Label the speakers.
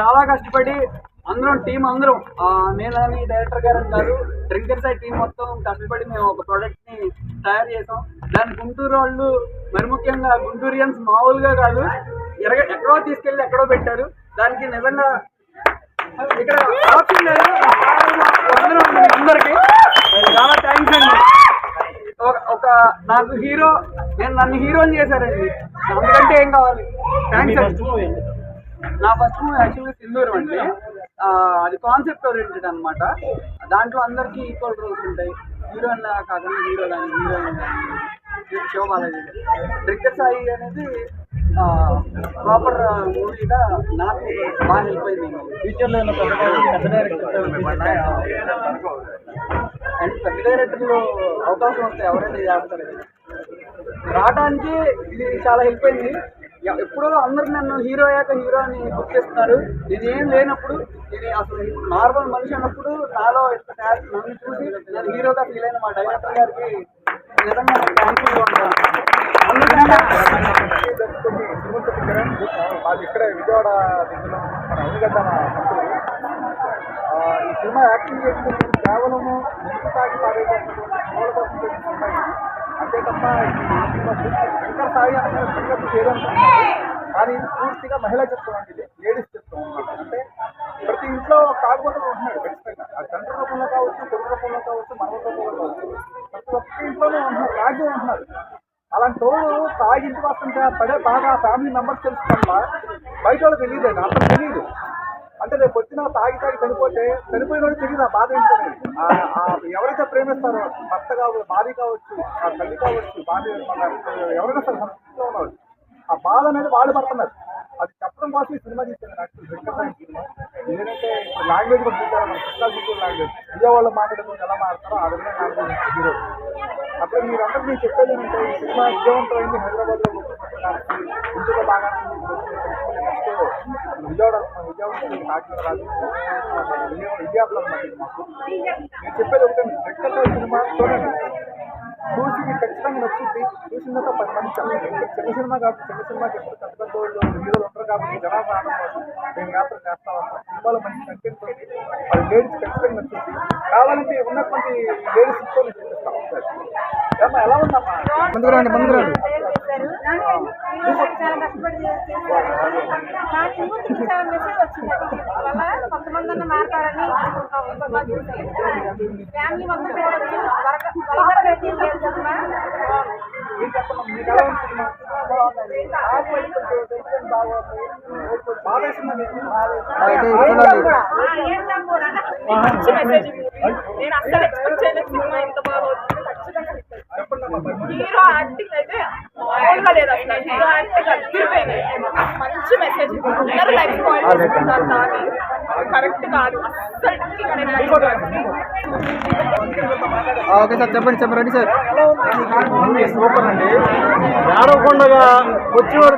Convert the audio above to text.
Speaker 1: చాలా కష్టపడి అందరం టీం అందరం నేనని డైరెక్టర్ గారు గారు కాదు డ్రింకర్ సైడ్ టీం మొత్తం కష్టపడి మేము ఒక ప్రోడక్ట్ని తయారు చేసాం. దాని గుంటూరు వాళ్ళు మరి ముఖ్యంగా గుంటూరియన్స్ మామూలుగా కాదు ఎరగ ఎక్కడో తీసుకెళ్ళి ఎక్కడో పెట్టారు. దానికి నిజంగా ఇక్కడ ఆప్షన్ లేదు. అందరికి. చాలా థ్యాంక్స్ అండి. ఒక- ఒక నాకు హీరో నేను నన్ను హీరోని చేశారండి. అందుకంటే ఏం కావాలి? థ్యాంక్స్ అండి. నా ఫస్ట్ మూవీ యాక్చువల్గా సింధూరం అండి అది కాన్సెప్ట్ ఓరియంటెడ్ అనమాట దాంట్లో అందరికీ ఈక్వల్ రోల్స్ ఉంటాయి. హీరోయిన్ కాకుండా హీరో కానీ హీరోయిన్ కానీ షో బాలాజీ డ్రిక్కర్ సాయి అనేది ప్రాపర్ మూవీగా నాకు బాగా హెల్ప్ అయింది. ఫ్యూచర్లో ఉన్న పెద్ద డైరెక్టర్ అండ్ పెద్ద డైరెక్టర్లు అవకాశం వస్తే ఎవరైనా చేస్తారు? రావడానికి ఇది చాలా హెల్ప్ అయింది. ఎప్పుడో అందరూ నన్ను హీరో అయ్యాక హీరో అని బుక్ చేస్తున్నారు నేను ఏం లేనప్పుడు నేను అసలు నార్మల్ మనిషి అన్నప్పుడు నాలో ఎంత టాలెంట్ నన్ను చూసి నేను హీరోగా ఫీల్ అయిన మా డైరెక్టర్ గారికి నిజంగా థ్యాంక్ఫుల్గా ఉంటాను.
Speaker 2: మాది ఇక్కడే విజయవాడ దగ్గరలో మన అవునుగడ్డ మా ఈ సినిమా యాక్టింగ్ చేస్తే కేవలము ఎంత తాగి పాడేటటువంటి సినిమాల కోసం అంతే తప్ప ఇది సినిమా పూర్తి శంకర్ సాయి అనే సంగతి చేయాలనుకుంటున్నాను కానీ ఇది పూర్తిగా మహిళా చిత్రం అండి ఇది లేడీస్ చెప్తాం అనమాట అంటే ప్రతి ఇంట్లో కాకపోతే ఉంటున్నాడు ఖచ్చితంగా. అది తండ్రి రూపంలో కావచ్చు కొడుకు రూపంలో కావచ్చు మన రూపంలో కావచ్చు. ప్రతి ఒక్క ఇంట్లోనే ఉంటున్నారు తాగి ఉంటున్నారు అలాంటి తోడు తాగింటి వస్తుంటే పడే బాగా ఫ్యామిలీ మెంబర్స్ తెలుసుకోవాలా? బయట వాళ్ళకి తెలియదు అర్థం తెలియదు. అంటే రేపు వచ్చిన తాగి తాగి చనిపోతే చనిపోయిన వాళ్ళు తిరిగి నా బాధ ఏంటనేది ఎవరైతే ప్రేమిస్తారో భర్త కావచ్చు భార్య కావచ్చు తల్లి కావచ్చు భార్య మన ఎవరైనా సరే సంస్కృతిలో ఉన్నవాళ్ళు. ఆ బాధ అనేది వాళ్ళు పడుతున్నారు. అది చెప్పడం కోసం ఈ సినిమా తీసాను యాక్చువల్ ఏంటంటే లాంగ్వేజ్ కూడా చూసారు మన కృష్ణా లాంగ్వేజ్. విజయవాడలో మాట్లాడుకుంటే ఎలా మాట్లాడతారో ఆ విధంగా లాంగ్వేజ్ హీరో. అప్పుడు మీరందరూ నేను చెప్పేది ఏంటంటే ఈ సినిమా విజయవంతమైంది హైదరాబాద్లో. గుంటూరులో బాగా ఉన్నది మాకు. నేను చెప్పేది ఒకటే రెక్కల సినిమా చూడండి. చూసి మీకు ఖచ్చితంగా నచ్చుద్ది. చూసిన తర్వాత పది మంది చెప్పండి చిన్న సినిమా కాబట్టి చిన్న సినిమాకి ఎప్పుడు పెద్ద పెద్ద వాళ్ళు హీరోలు ఉంటారు కాబట్టి జనాలు రావడం కోసం మేము యాత్ర చేస్తా ఉంటాం. సినిమాలో మంచి కంటెంట్ ఉంది అది లేడీస్ ఖచ్చితంగా నచ్చుద్ది. కావాలంటే ఉన్నటువంటి లేడీస్ ఇంట్లో నేను చూపిస్తాను ఒకసారి. ఏమ్మా ఎలా ఉందమ్మా?
Speaker 1: ముందుకు రండి ముందుకు రండి
Speaker 3: చాలా కష్టపడి కొంతమంది అన్న మారతారని అనుకుంటాం ఫ్యామిలీ మొత్తం చూడొచ్చు వరక వలగరగా అయితే ఏం లేదు కదమ్మా
Speaker 2: మీరు చెప్పండి మీకు ఎలా ఉంది సినిమా నాకు కొంచెం tension బాగా ఉంది. బాగా వేసిందా మీకు?
Speaker 3: ఆ, ఏంటం కూడా
Speaker 4: మంచి మెసేజ్ నేను అస్సలు ఎక్స్పెక్ట్ చేయలేదు సినిమా ఇంత బాగా వచ్చింది ఖచ్చితంగా hit అవుతుంది.
Speaker 2: చెప్పండి అమ్మా మరి.
Speaker 4: హీరో యాక్టింగ్ అయితే మామూలుగా లేదు అసలు హీరో యాక్టింగ్ అదిరిపోయింది మంచి మెసేజ్ అందరూ లైఫ్ స్పాయిల్ చేసుకుంటారు కానీ కరెక్ట్ కాదు.
Speaker 1: ఓకే సార్ చెప్పండి చెప్పండి సార్.
Speaker 2: సూపర్ అండి ఏడవకుండా వచ్చి